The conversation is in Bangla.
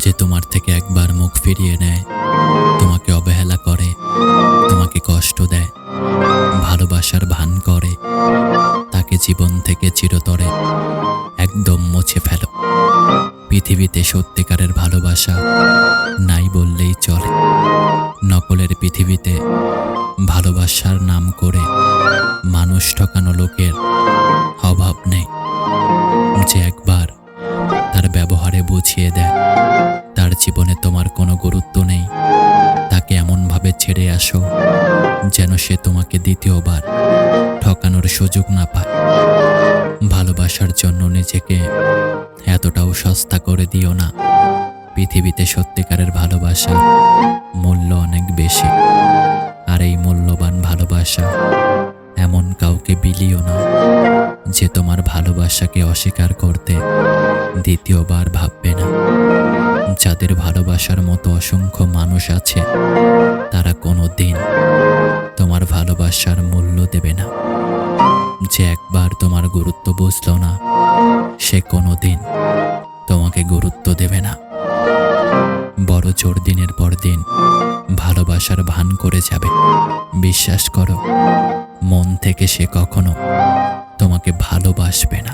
যে তোমার থেকে একবার মুখ ফিরিয়ে নেয়, তোমাকে অবহেলা করে, তোমাকে কষ্ট দেয়, ভালোবাসার ভান করে, তাকে জীবন থেকে চিরতরে একদম মুছে ফেলো। পৃথিবীতে সত্যিকারের ভালোবাসা নাই বললেই চলে। নকলের পৃথিবীতে ভালোবাসার নাম করে মানুষ ঠকানো লোকের অভাব নেই। যে একবার জীবনে তোমার কোনো গুরুত্ব নেই। তাকে এমনভাবে ছেড়ে আসো, যেন সে তোমাকে দ্বিতীয়বার ঠকানোর সুযোগ না পায়। ভালোবাসার জন্য নিজেকে এতটাও সস্তা করে দিও না। পৃথিবীতে সত্যিকারের ভালোবাসা মূল্য অনেক বেশি। আর এই মূল্যবান ভালোবাসা এমন কাউকে বিলিও না, যে তোমার ভালোবাসাকে অস্বীকার করতে দ্বিতীয়বার ভাববে না। যাদের ভালোবাসার মতো অসংখ্য মানুষ আছে, তারা কোনো দিন তোমার ভালোবাসার মূল্য দেবে না। যে একবার তোমার গুরুত্ব বুঝলো না, সে কোনো দিন তোমাকে গুরুত্ব দেবে না। বড় জোর দিনের পর দিন ভালোবাসার ভান করে যাবে। বিশ্বাস করো, মন থেকে সে কখনো তোমাকে ভালোবাসবে না।